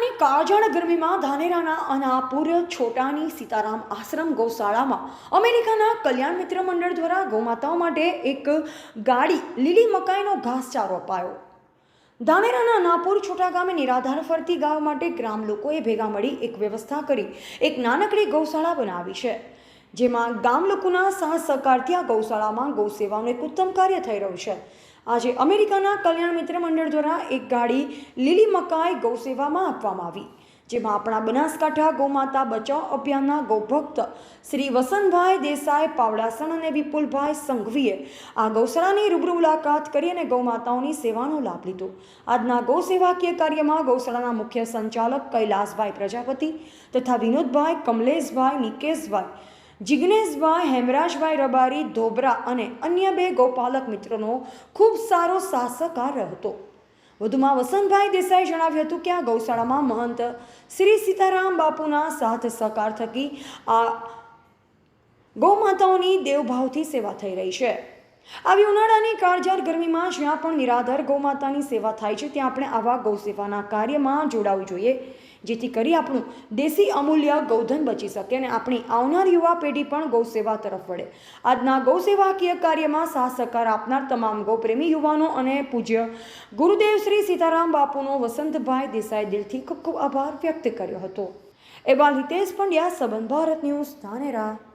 કાળઝાળ ગરમીમાં ધાનેરાના અનાપુર, છોટાની સીતારામ આશ્રમ ગૌશાળામાં અમેરિકાના કલ્યાણ મિત્ર મંડળ દ્વારા ગૌમાતાઓ માટે એક ગાડી લીલી મકાઈનો ઘાસચારો અપાયો. ધાનેરાના અનાપુર, છોટા ગામે નિરાધાર ફરતી ગાવ માટે ગ્રામ લોકોએ ભેગા મળી એક વ્યવસ્થા કરી એક નાનકડી ગૌશાળા બનાવી છે. જેમાં ગામ લોકોના સાથ સહકારથી આ ગૌશાળામાં ગૌસેવાનું એક ઉત્તમ કાર્ય થઈ રહ્યું છે. આજે અમેરિકાના કલ્યાણ મિત્ર મંડળ દ્વારા એક ગાડી લીલી મકાઈ ગૌસેવામાં આપવામાં આવી, જેમાં આપણા બનાસકાંઠા ગૌમાતા બચાવ અભિયાનના ગૌભક્ત શ્રી વસંતભાઈ દેસાઈ, પાવડાસણ અને વિપુલભાઈ સંઘવીએ આ ગૌશાળાની રૂબરૂ મુલાકાત કરી અને ગૌમાતાઓની સેવાનો લાભ લીધો. આજના ગૌસેવાકીય કાર્યમાં ગૌશાળાના મુખ્ય સંચાલક કૈલાસભાઈ પ્રજાપતિ તથા વિનોદભાઈ, કમલેશભાઈ, નિકેશભાઈ જિગ્નેશભાઈ, હેમરાજભાઈ રબારી, ધોબરા અને અન્ય બે ગૌપાલક મિત્રોનો ખૂબ સારો સાહસકાર હતો. વધુમાં વસંતભાઈ દેસાઈ જણાવ્યું હતું કે આ ગૌશાળામાં મહંત શ્રી સીતારામ બાપુના સાથ સહકાર થકી આ ગૌમાતાઓની દેવભાવથી સેવા થઈ રહી છે. આવી ઉનાળાની કાળઝાળ ગરમીમાં જ્યાં પણ નિરાધાર ગૌમાતાની સેવા થાય છે, ત્યાં આપણે આવા ગૌ સેવાના કાર્યમાં જોડાવવું જોઈએ. જેથી કરી આપણું દેશી અમૂલ્ય ગૌધન બચી શકે અને આપણી આવનાર યુવા પેઢી પણ ગૌ સેવા તરફ વળે. આજના ગૌ સેવાકીય કાર્યમાં સાહસકાર આપનાર તમામ ગૌપ્રેમી યુવાનો અને પૂજ્ય ગુરુદેવ શ્રી સીતારામ બાપુનો વસંતભાઈ દેસાઈ દિલથી ખૂબ ખૂબ આભાર વ્યક્ત કર્યો હતો. એવા હિતેશ પંડ્યા સંબંધ ભારત ન્યૂઝ, ધાનેરા.